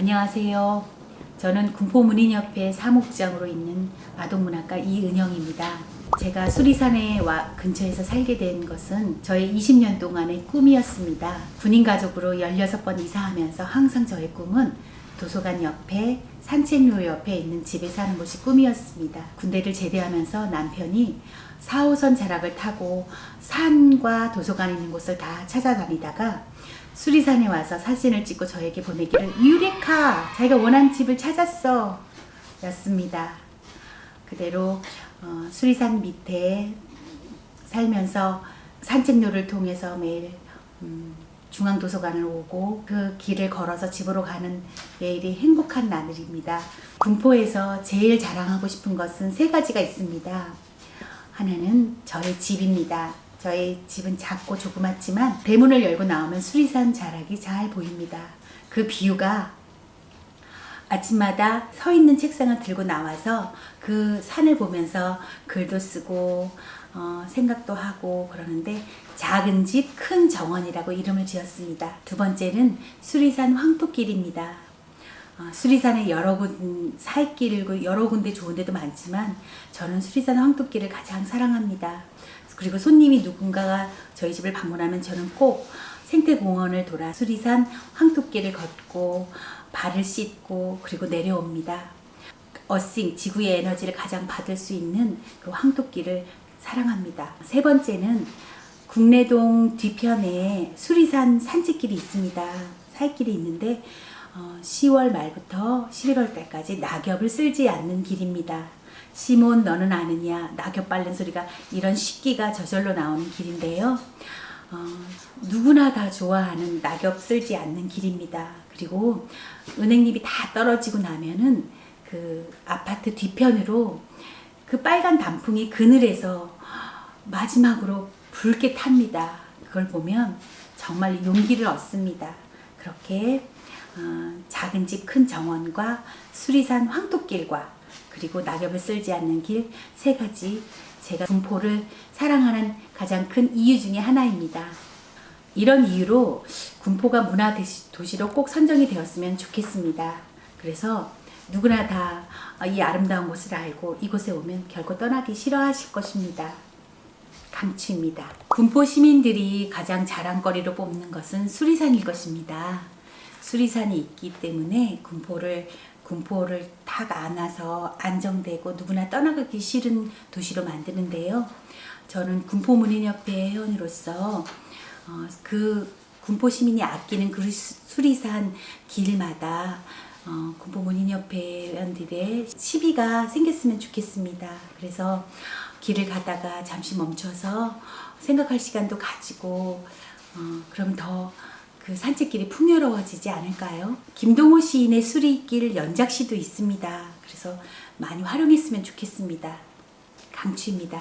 안녕하세요. 저는 군포문인협회 사목장으로 있는 아동문학가 이은영입니다. 제가 수리산에 와 근처에서 살게 된 것은 저의 20년 동안의 꿈이었습니다. 군인 가족으로 16번 이사하면서 항상 저의 꿈은 도서관 옆에 산책로 옆에 있는 집에 사는 것이 꿈이었습니다. 군대를 제대하면서 남편이 4호선 자락을 타고 산과 도서관 있는 곳을 다 찾아다니다가 수리산에 와서 사진을 찍고 저에게 보내기를 유레카 자기가 원하는 집을 찾았어 였습니다. 그대로 어, 수리산 밑에 살면서 산책로를 통해서 매일 음, 중앙도서관을 오고 그 길을 걸어서 집으로 가는 매일이 행복한 나날입니다. 군포에서 제일 자랑하고 싶은 것은 세 가지가 있습니다. 하나는 저의 집입니다. 저의 집은 작고 조그맣지만 대문을 열고 나오면 수리산 자락이 잘 보입니다. 그 뷰가 아침마다 서 있는 책상을 들고 나와서 그 산을 보면서 글도 쓰고 어, 생각도 하고 그러는데 작은 집 큰 정원이라고 이름을 지었습니다. 두 번째는 수리산 황토길입니다. 어, 수리산에 여러 군 살길고 여러 군데 좋은 데도 많지만 저는 수리산 황토길을 가장 사랑합니다. 그리고 손님이 누군가가 저희 집을 방문하면 저는 꼭 생태공원을 돌아 수리산 황토길을 걷고 발을 씻고 그리고 내려옵니다. 어싱 지구의 에너지를 가장 받을 수 있는 그 황토길을 사랑합니다. 세 번째는 국내동 뒤편에 수리산 산책길이 있습니다. 살길이 있는데 어, 10월 말부터 11월 달까지 낙엽을 쓸지 않는 길입니다. 시몬 너는 아느냐 낙엽 밟는 소리가 이런 식기가 저절로 나오는 길인데요. 어, 누구나 다 좋아하는 낙엽 쓸지 않는 길입니다. 그리고 은행잎이 다 떨어지고 나면은 그 아파트 뒤편으로 그 빨간 단풍이 그늘에서 마지막으로 붉게 탑니다. 그걸 보면 정말 용기를 얻습니다. 그렇게 어, 작은 집 큰 정원과 수리산 황토길과 그리고 낙엽을 쓸지 않는 길 세 가지 제가 군포를 사랑하는 가장 큰 이유 중에 하나입니다. 이런 이유로 군포가 문화 도시로 꼭 선정이 되었으면 좋겠습니다. 그래서 누구나 다 이 아름다운 곳을 알고 이곳에 오면 결코 떠나기 싫어하실 것입니다. 강추입니다. 군포 시민들이 가장 자랑거리로 뽑는 것은 수리산일 것입니다. 수리산이 있기 때문에 군포를 군포를 탁 안아서 안정되고 누구나 떠나가기 싫은 도시로 만드는데요. 저는 군포문인협회 회원으로서 어, 그 군포 시민이 아끼는 그 수- 수리산 길마다 어, 군포문인협회 회원들의 시비가 생겼으면 좋겠습니다. 그래서 길을 가다가 잠시 멈춰서 생각할 시간도 가지고 어, 그럼 더 그 산책길이 풍요로워지지 않을까요? 김동호 시인의 수리길 연작시도 있습니다. 그래서 많이 활용했으면 좋겠습니다. 강추입니다.